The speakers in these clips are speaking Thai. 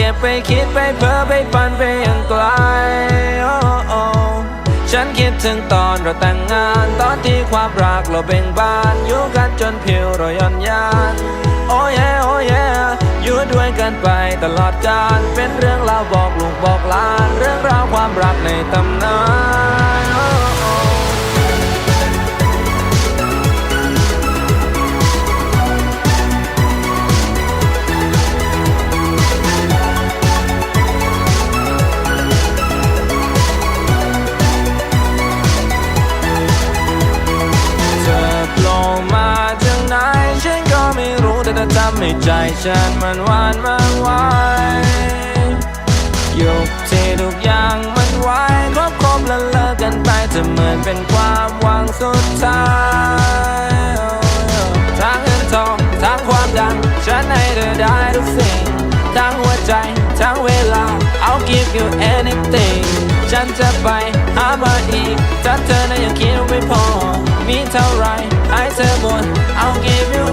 เก็บไปคิดไปเพ้อไปฝันไปยังไกลโอ้โอฉันคิดถึงตอนเราแต่งงานตอนที่ความรักเราเบ่งบานอยู่กันจนผิวเราย่อนยานโอ้ยโอ้ยอยู่ด้วยกันไปตลอดกาลเป็นเรื่องราวบอกลูกบอกหลาน เรื่องราวความรักในตำนาน ทำให้ใจฉันมันหวานมันไหวยุคที่ทุกอย่างมันไหวครบครบแล้วเลิกกันไปจะเหมือนเป็นความหวังสุดท้ายทั้งเงินทองทั้งความดัง ฉันให้เธอได้ทุกสิ่ง ทั้งหัวใจ ทั้งเวลา I'll give you anything ฉันจะไปหามาอีกถ้าเธอนั้นยังคิดไม่พอ มีเท่าไรให้เธอหมด I'll give you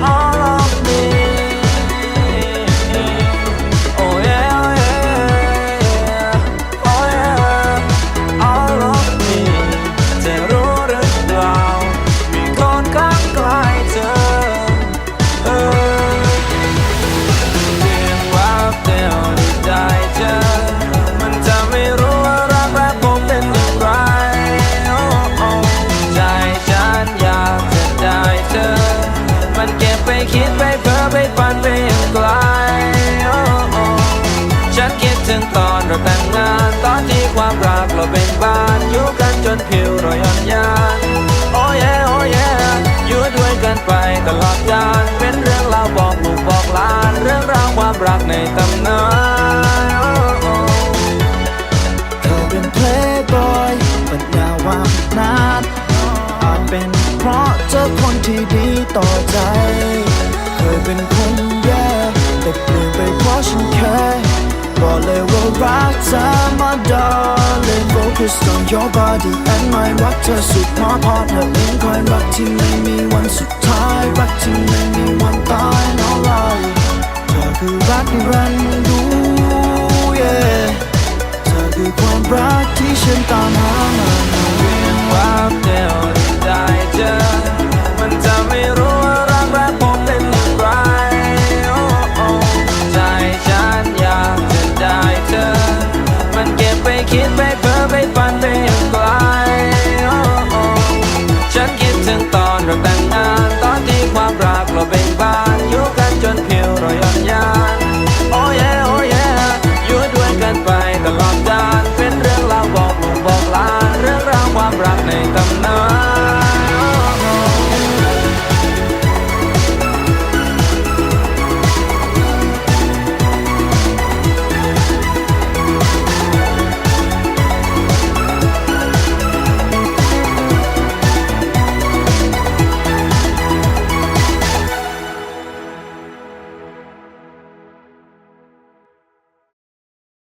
ถึงตอนเราแต่งงาน ตอนที่ความรักเราเป็นบ้านอยู่กันจนผิวเราย่อนยานโอ้ยโอ้ยอยู่ด้วยกันไปตลอดกาลเป็นเรื่องราวบอกลูกบอกหลาน เรื่องราวความรักในตำนานโอ้โอ้เคยเป็น playboy but now I'm not อาจเป็นเพราะเจอคนที่ดีต่อใจ เคยเป็นคนแย่แต่เปลี่ยนไปเพราะฉันแค่ บอกเลยว่ารักเธอ my darling focus on your body and my รักเธอสุดมากพอเธอเองคอยรักที่ไม่มีวันสุดท้าย รักที่ไม่มีวันตาย no lie เธอคือรักนิรันดู yeah เธอคือความรักที่ฉันตามหามา better than